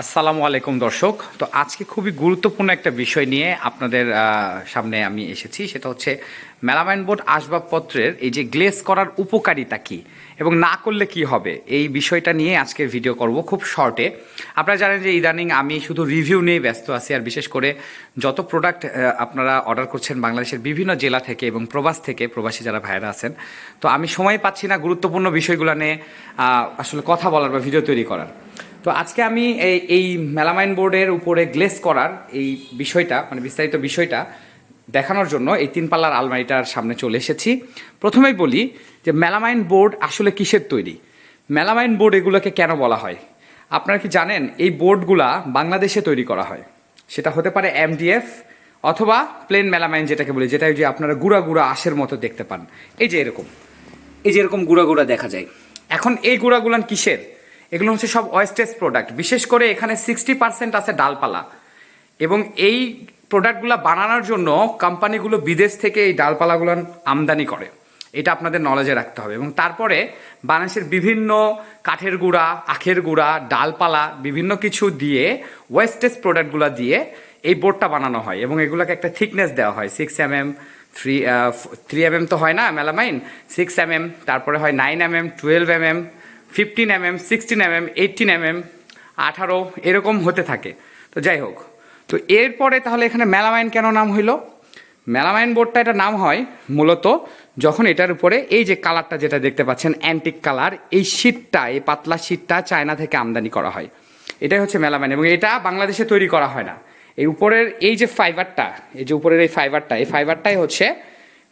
আসসালামু আলাইকুম দর্শক। তো আজকে খুবই গুরুত্বপূর্ণ একটা বিষয় নিয়ে আপনাদের সামনে আমি এসেছি। সেটা হচ্ছে মেলামাইন বোর্ড আসবাবপত্রের এই যে গ্লেস করার উপকারিতা কি এবং না করলে কি হবে, এই বিষয়টা নিয়ে আজকে ভিডিও করব খুব শর্টে। আপনারা জানেন যে ইদানিং আমি শুধু রিভিউ নিয়ে ব্যস্ত আছি, আর বিশেষ করে যত প্রোডাক্ট আপনারা অর্ডার করছেন বাংলাদেশের বিভিন্ন জেলা থেকে এবং প্রবাস থেকে, প্রবাসী যারা ভাইরা আছেন, তো আমি সময় পাচ্ছি না গুরুত্বপূর্ণ বিষয়গুলো নিয়ে আসলে কথা বলার বা ভিডিও তৈরি করার। তো আজকে আমি এই এই মেলামাইন বোর্ডের উপরে গ্লেস করার এই বিষয়টা মানে বিস্তারিত বিষয়টা দেখানোর জন্য এই তিন পাল্লার আলমারিটার সামনে চলে এসেছি। প্রথমেই বলি যে মেলামাইন বোর্ড আসলে কিসের তৈরি? মেলামাইন বোর্ড এগুলোকে কেন বলা হয়? আপনারা কি জানেন, এই বোর্ডগুলা বাংলাদেশে তৈরি করা হয়। সেটা হতে পারে এমডিএফ অথবা প্লেন মেলামাইন যেটাকে বলি, যেটা যে আপনারা গুঁড়া গুঁড়া আশের মতো দেখতে পান। এই যে এরকম। এই যে এরকম গুঁড়া গুঁড়া দেখা যায়। এখন এই গুঁড়াগুলান কিসের? এগুলো হচ্ছে সব ওয়েস্টেজ প্রোডাক্ট বিশেষ করে এখানে সিক্সটি পার্সেন্ট আছে ডালপালা। এবং এই প্রোডাক্টগুলো বানানোর জন্য কোম্পানিগুলো বিদেশ থেকে এই ডালপালাগুলো আমদানি করে। এটা আপনাদের নলেজে রাখতে হবে। এবং তারপরে বাংলাদেশের বিভিন্ন কাঠের গুঁড়া, আখের গুঁড়া, ডালপালা, বিভিন্ন কিছু দিয়ে ওয়েস্টেজ প্রোডাক্টগুলো দিয়ে এই বোর্ডটা বানানো হয়। এবং এগুলোকে একটা থিকনেস দেওয়া হয়। Six M M three three M M তো হয় না মেলামাইন সিক্স এম এম তারপরে হয় nine M M twelve M M fifteen M M sixteen M M eighteen M M আঠারো, এরকম হতে থাকে। তো যাই হোক, তো এরপরে তাহলে এখানে মেলামাইন কেন নাম হইল? মেলামাইন বোর্ডটা এটা নাম হয় মূলত যখন এটার উপরে এই যে কালারটা যেটা দেখতে পাচ্ছেন অ্যান্টিক কালার এই শীটটা এই পাতলা শীটটা চায়না থেকে আমদানি করা হয়। এটাই হচ্ছে মেলামাইন এবং এটা বাংলাদেশে তৈরি করা হয় না। এই উপরের এই যে ফাইবারটা এই যে উপরের এই ফাইবারটা এই ফাইবারটাই হচ্ছে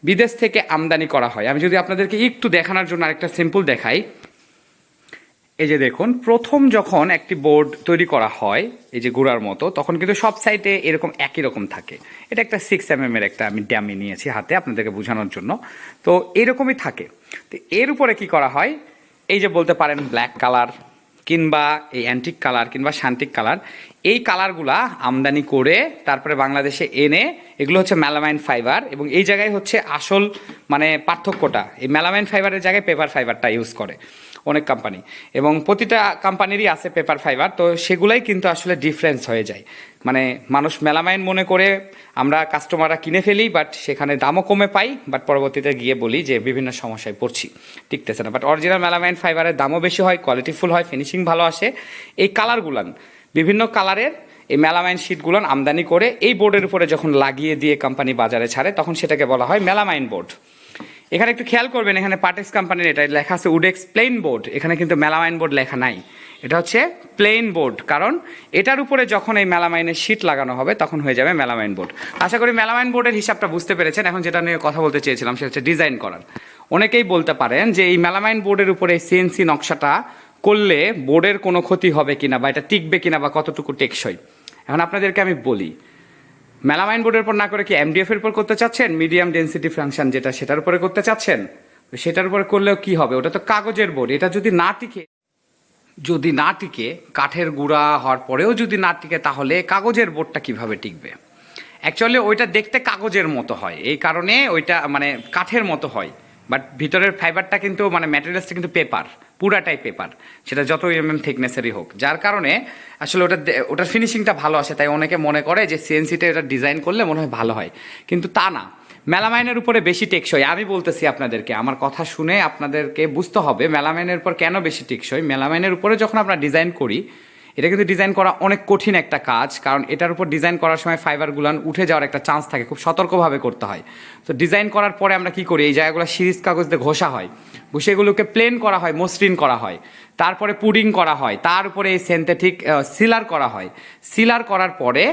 বিদেশ থেকে আমদানি করা হয়। আমি যদি আপনাদেরকে একটু দেখানোর জন্য আরেকটা সিম্পল দেখাই এই যে দেখুন, প্রথম যখন একটি বোর্ড তৈরি করা হয়, এই যে গুড়ার মতো, তখন কিন্তু সব সাইডে এরকম একই রকম থাকে। এটা একটা সিক্স এম এর একটা আমি ড্যামি নিয়েছি হাতে আপনাদেরকে বোঝানোর জন্য। তো এরকমই থাকে। তো এর উপরে কি করা হয়? এই যে বলতে পারেন ব্ল্যাক কালার কিংবা এই অ্যান্টিক কালার কিংবা শান্তিক কালার এই কালারগুলা আমদানি করে তারপরে বাংলাদেশে এনে এগুলো হচ্ছে ম্যালামাইন ফাইবার এবং এই জায়গায় হচ্ছে আসল মানে পার্থক্যটা, এই ম্যালামাইন ফাইবারের জায়গায় পেপার ফাইবারটা ইউজ করে। অনেক কোম্পানি এবং প্রতিটা কোম্পানিরই আছে পেপার ফাইবার তো সেগুলাই কিন্তু আসলে ডিফারেন্স হয়ে যায়। মানে মানুষ মেলামাইন মনে করে আমরা কাস্টমাররা কিনে ফেলি বাট সেখানে দামও কমে পাই বাট পরবর্তীতে গিয়ে বলি যে বিভিন্ন সমস্যায় পড়ছি। টিকতেছে না বাট অরিজিনাল মেলামাইন ফাইবারের দামও বেশি হয় কোয়ালিটিফুল হয় ফিনিশিং ভালো আসে। এই কালারগুলান বিভিন্ন কালারের এই মেলামাইন শিটগুলান আমদানি করে, এই বোর্ডের উপরে যখন লাগিয়ে দিয়ে কোম্পানি বাজারে ছাড়ে, তখন সেটাকে বলা হয় মেলামাইন বোর্ড এখানে একটু খেয়াল করবেন, এখানে পাটেক্স কোম্পানির এটা লেখা আছে উডেক্স প্লেন বোর্ড এখানে কিন্তু মেলামাইন বোর্ড লেখা নাই। এটা হচ্ছে প্লেন বোর্ড কারণ এটার উপরে যখন এই মেলামাইনের শীট লাগানো হবে, তখন হয়ে যাবে মেলামাইন বোর্ড আশা করি মেলামাইন বোর্ডের হিসাবটা বুঝতে পেরেছেন। এখন যেটা নিয়ে কথা বলতে চেয়েছিলাম, সেটা হচ্ছে ডিজাইন করার। অনেকেই বলতে পারেন যে এই মেলামাইন বোর্ডের উপরে সিএনসি নকশাটা করলে বোর্ডের কোনো ক্ষতি হবে কিনা, বা এটা টিকবে কিনা, বা কতটুকু টেকসই। এখন আপনাদেরকে আমি বলি মেলামাইন বোর্ডের উপর না করে কি এমডিএফ এর উপর করতে চাচ্ছেন? মিডিয়াম ডেন্সিটি ফাংশন যেটা সেটার উপরে করতে চাচ্ছেন? সেটার উপরে করলেও কি হবে? ওটা তো কাগজের বোর্ড, এটা যদি না টিকে, যদি না টিকে, কাঠের গুঁড়া হওয়ার পরেও যদি না টিকে, তাহলে কাগজের বোর্ডটা কীভাবে টিকবে? অ্যাকচুয়ালি ওইটা দেখতে কাগজের মতো হয়। এই কারণে ওইটা মানে কাঠের মতো হয়। বাট ভিতরের ফাইবারটা কিন্তু মানে ম্যাটেরিয়ালসটা কিন্তু পেপার পুরাটাই পেপার সেটা যত এম এম থিকনেসেরই হোক। যার কারণে আসলে ওটা ওটার ফিনিশিংটা ভালো আসে। তাই অনেকে মনে করে যে সিএনসিটা এটা ডিজাইন করলে মনে হয় ভালো হয়। কিন্তু তা না। মেলামাইনের উপরে বেশি টেকসই। আমি বলতেছি আপনাদেরকে, আমার কথা শুনে আপনাদেরকে বুঝতে হবে মেলামাইনের উপর কেন বেশি টেকসই। মেলামাইনের উপরে যখন আমরা ডিজাইন করি এটা কিন্তু ডিজাইন করা অনেক কঠিন একটা কাজ, কারণ এটার উপর ডিজাইন করার সময় ফাইবারগুলান উঠে যাওয়ার একটা চান্স থাকে, খুব সতর্কভাবে করতে হয়। তো ডিজাইন করার পরে আমরা কি করি, এই জায়গাগুলো সিরিজ কাগজ দিয়ে ঘষা হয়, ঘষে এগুলোকে প্লেন করা হয়, মসৃণ করা হয়, তারপরে পুডিং করা হয়, তার উপরে এই সেন্থেটিক সিলার করা হয়। সিলার করার পরে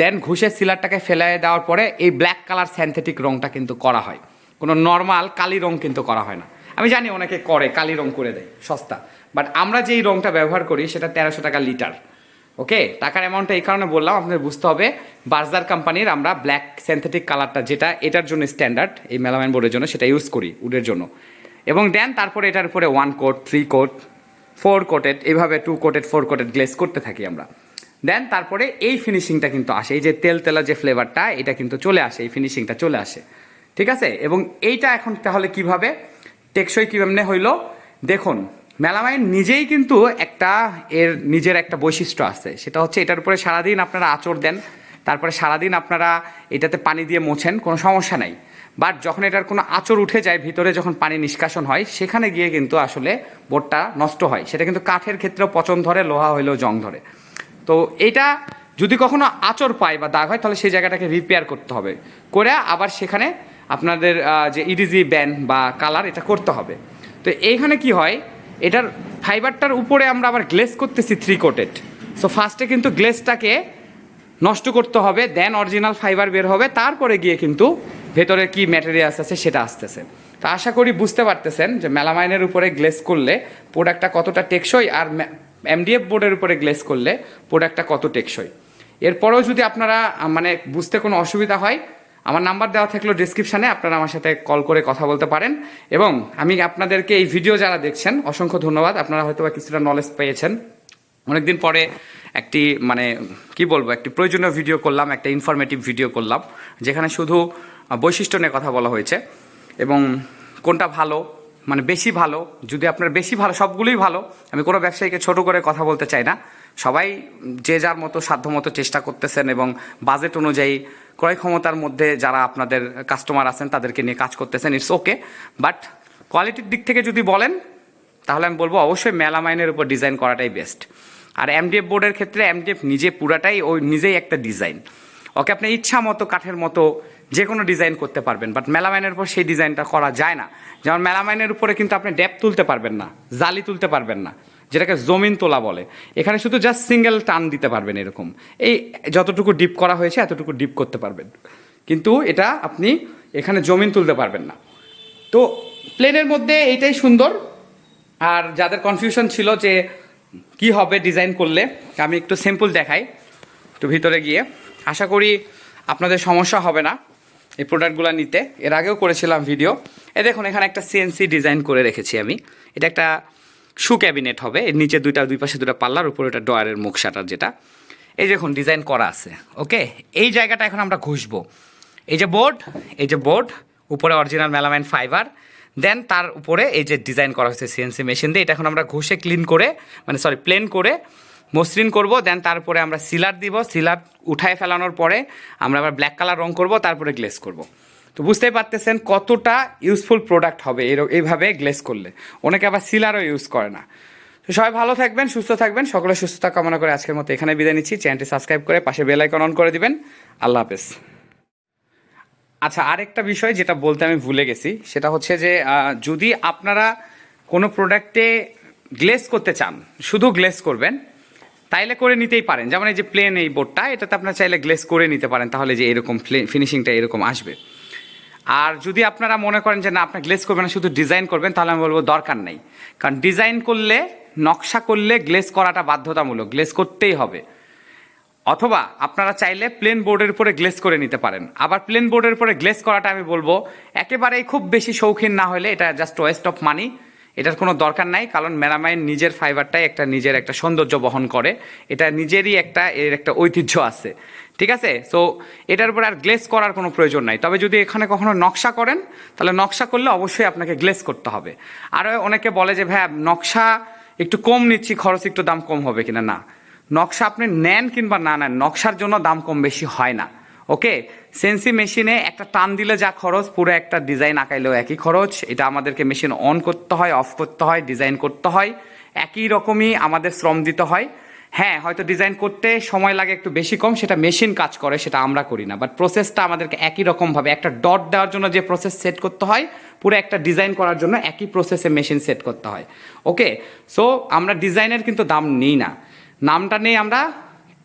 দেন ঘুষে সিলারটাকে ফেলে দেওয়ার পরে এই ব্ল্যাক কালার সিনথেটিক রঙটা কিন্তু করা হয়। কোনো নর্মাল কালি রং কিন্তু করা হয় না। আমি জানি অনেকে করে, কালি রং করে দেয়, সস্তা। বাট আমরা যেই রংটা ব্যবহার করি, সেটা তেরোশো টাকা লিটার। ওকে? টাকার অ্যামাউন্টটা এই কারণে বললাম, আপনাদের বুঝতে হবে, বার্জার কোম্পানির আমরা ব্ল্যাক সিনথেটিক কালারটা যেটা এটার জন্য স্ট্যান্ডার্ড এই মেলামাইন বোর্ডের জন্য সেটা ইউজ করি, উডের জন্য। এবং দেন তারপরে এটার উপরে one coat three coat four coated এভাবে two coated four coated glaze করতে থাকি আমরা। দেন তারপরে এই ফিনিশিংটা কিন্তু আসে, এই যে তেল তেলা যে ফ্লেভারটা এটা কিন্তু চলে আসে, এই ফিনিশিংটা চলে আসে। ঠিক আছে? এবং এইটা এখন তাহলে কীভাবে? টেকসই কীভাবে হইল? দেখুন মেলামাইন নিজেই কিন্তু একটা এর নিজের একটা বৈশিষ্ট্য আছে। সেটা হচ্ছে এটার উপরে সারাদিন আপনারা আঁচড় দেন, তারপরে সারাদিন আপনারা এটাতে পানি দিয়ে মোছেন, কোনো সমস্যা নাই। বাট যখন এটার কোনো আঁচড় উঠে যায়, ভিতরে যখন পানি নিষ্কাশন হয়, সেখানে গিয়ে কিন্তু আসলে বোর্ডটা নষ্ট হয়। সেটা কিন্তু কাঠের ক্ষেত্রেও পচন ধরে, লোহা হইলেও জং ধরে। তো এটা যদি কখনো আচর পায় বা দাগ হয়, তাহলে সেই জায়গাটাকে রিপেয়ার করতে হবে। করে আবার সেখানে আপনাদের যে ইডিজি ব্যান বা কালার এটা করতে হবে। তো এইখানে কি হয় এটার ফাইবারটার উপরে আমরা আবার গ্লেস করতেছি থ্রি কোটেড সো ফার্স্টে কিন্তু গ্লেসটাকে নষ্ট করতে হবে দেন অরিজিনাল ফাইবার বের হবে, তারপরে গিয়ে কিন্তু ভেতরে কি ম্যাটেরিয়ালস আছে সেটা আসতেছে। তো আশা করি বুঝতে পারতেছেন যে মেলামাইনের উপরে গ্লেস করলে প্রোডাক্টটা কতটা টেকসই আর এমডিএফ বোর্ডের উপরে গ্লেস করলে প্রোডাক্টটা কত টেকসই। এরপরেও যদি আপনারা মানে বুঝতে কোনো অসুবিধা হয় আমার নাম্বার দেওয়া থাকল ডিসক্রিপশানে আপনারা আমার সাথে কল করে কথা বলতে পারেন। এবং আমি আপনাদেরকে এই ভিডিও যারা দেখছেন, অসংখ্য ধন্যবাদ। আপনারা হয়তো বা কিছুটা নলেজ পেয়েছেন। অনেকদিন পরে একটি মানে কি বলব, একটি প্রয়োজনীয় ভিডিও করলাম, একটা ইনফরমেটিভ ভিডিও করলাম, যেখানে শুধু বৈশিষ্ট্য নিয়ে কথা বলা হয়েছে। এবং কোনটা ভালো মানে বেশি ভালো, যদি আপনার বেশি ভালো, সবগুলোই ভালো, আমি কোনো ব্যবসায়ীকে ছোট করে কথা বলতে চাই না। সবাই যে যার মতো, সাধ্য মতো চেষ্টা করতেছেন এবং বাজেট অনুযায়ী ক্রয় ক্ষমতার মধ্যে যারা আপনাদের কাস্টমার আছেন, তাদেরকে নিয়ে কাজ করতেছেন ইটস ওকে বাট কোয়ালিটির দিক থেকে যদি বলেন, তাহলে আমি বলব অবশ্যই মেলামাইনের উপর ডিজাইন করাটাই বেস্ট আর এমডিএফ বোর্ডের ক্ষেত্রে এমডিএফ নিজে পুরাটাই, ওই নিজেই একটা ডিজাইন ওকে, আপনি ইচ্ছা মতো, কাঠের মতো যে কোনো ডিজাইন করতে পারবেন বাট মেলামাইনের উপর সেই ডিজাইনটা করা যায় না। যেমন মেলামাইনের উপরে কিন্তু আপনি ড্যাপ তুলতে পারবেন না, জালি তুলতে পারবেন না। যেটাকে জমিন তোলা বলে। এখানে শুধু জাস্ট সিঙ্গেল টান দিতে পারবেন এরকম। এই যতটুকু ডিপ করা হয়েছে, এতটুকু ডিপ করতে পারবেন। কিন্তু এটা আপনি এখানে জমিন তুলতে পারবেন না। তো প্লেনের মধ্যে এইটাই সুন্দর। আর যাদের কনফিউশন ছিল যে কি হবে ডিজাইন করলে, আমি একটু সিম্পল দেখাই। একটু ভিতরে গিয়ে। আশা করি আপনাদের সমস্যা হবে না এই প্রোডাক্টগুলো নিতে। এর আগেও করেছিলাম ভিডিও এ দেখুন, এখানে একটা সিএনসি ডিজাইন করে রেখেছি আমি। এটা একটা শু ক্যাবিনেট হবে। এর নিচে দুইটা, দুই পাশে দুটো পাল্লার, উপরে এটা ডয়ারের মুখ শাটার যেটা। এই দেখুন ডিজাইন করা আছে ওকে এই জায়গাটা এখন আমরা ঘুষবো। এই যে বোর্ড এই যে বোর্ড উপরে অরিজিনাল মেলামাইন ফাইবার দেন তার উপরে এই যে ডিজাইন করা হয়েছে সিএনসি মেশিন দিয়ে, এটা এখন আমরা ঘষে ক্লিন করে মানে সরি প্লেন করে মসৃণ করব। দেন তারপরে আমরা সিলার দিব সিলার উঠায় ফেলানোর পরে আমরা আবার ব্ল্যাক কালার রং করব, তারপরে গ্লেস করব। তো বুঝতেই পারতেছেন কতটা ইউজফুল প্রোডাক্ট হবে এর- এইভাবে গ্লেস করলে। অনেকে আবার সিলারও ইউজ করে না। তো সবাই ভালো থাকবেন, সুস্থ থাকবেন সকলে সুস্থতা কামনা করে আজকের মতো এখানে বিদায় নিচ্ছি। চ্যানেলটি সাবস্ক্রাইব করে পাশে বেল আইকন অন করে দিবেন। আল্লাহ হাফেজ। আচ্ছা আরেকটা বিষয় যেটা বলতে আমি ভুলে গেছি, সেটা হচ্ছে যে যদি আপনারা কোনো প্রোডাক্টে গ্লেস করতে চান, শুধু গ্লেস করবেন, তাইলে করে নিতেই পারেন। যেমন এই যে প্লেন এই বোর্ডটা এটাতে আপনারা চাইলে গ্লেস করে নিতে পারেন, তাহলে যে এরকম ফিনিশিংটা এরকম আসবে। আর যদি আপনারা মনে করেন যে না, আপনার গ্লেস করবেন না, শুধু ডিজাইন করবেন, তাহলে আমি বলব দরকার নেই। কারণ ডিজাইন করলে, নকশা করলে গ্লেস করাটা বাধ্যতামূলক গ্লেস করতেই হবে। অথবা আপনারা চাইলে প্লেন বোর্ডের উপরে গ্লেস করে নিতে পারেন। আবার প্লেন বোর্ডের উপরে গ্লেস করাটা আমি বলব, একেবারেই খুব বেশি শৌখিন না হলে এটা জাস্ট ওয়েস্ট অফ মানি এটার কোনো দরকার নাই, কারণ মেরামাইন নিজের ফাইবারটাই একটা নিজের একটা সৌন্দর্য বহন করে। এটা নিজেরই একটা, এর একটা ঐতিহ্য আছে। ঠিক আছে? সো এটার উপর আর গ্লেস করার কোনো প্রয়োজন নাই। তবে যদি এখানে কখনো নকশা করেন, তাহলে নকশা করলে অবশ্যই আপনাকে গ্লেস করতে হবে। আরও অনেকে বলে যে ভাই নকশা একটু কম নিচ্ছি, খরচ একটু দাম কম হবে কিনা? না। নকশা আপনি নেন কিংবা না নেন, নকশার জন্য দাম কম বেশি হয় না। ওকে সেন্সি মেশিনে একটা টান দিলে যা খরচ, পুরো একটা ডিজাইন আঁকাইলেও একই খরচ। এটা আমাদেরকে মেশিন অন করতে হয় অফ করতে হয় ডিজাইন করতে হয়। একই রকমই আমাদের শ্রম দিতে হয়। হ্যাঁ হয়তো ডিজাইন করতে সময় লাগে একটু বেশি কম, সেটা মেশিন কাজ করে, সেটা আমরা করি না। বাট প্রসেসটা আমাদেরকে একই রকমভাবে, একটা ডট দেওয়ার জন্য যে প্রসেস সেট করতে হয়, পুরো একটা ডিজাইন করার জন্য একই প্রসেসে মেশিন সেট করতে হয়। ওকে সো আমরা ডিজাইনের কিন্তু দাম নিই না। নামটা নেই আমরা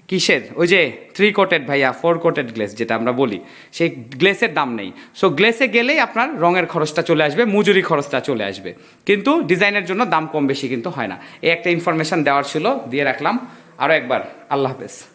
কিসের? ওই যে থ্রি কোটেড ভাইয়া ফোর কোটেড গ্লেস যেটা আমরা বলি, সেই গ্লেসের দাম নেই। সো গ্লেসে গেলেই আপনার রঙের খরচটা চলে আসবে, মজুরি খরচটা চলে আসবে। কিন্তু ডিজাইনের জন্য দাম কম বেশি কিন্তু হয় না। এই একটা ইনফরমেশান দেওয়ার ছিল, দিয়ে রাখলাম। আরও একবার, আল্লাহ হাফেজ।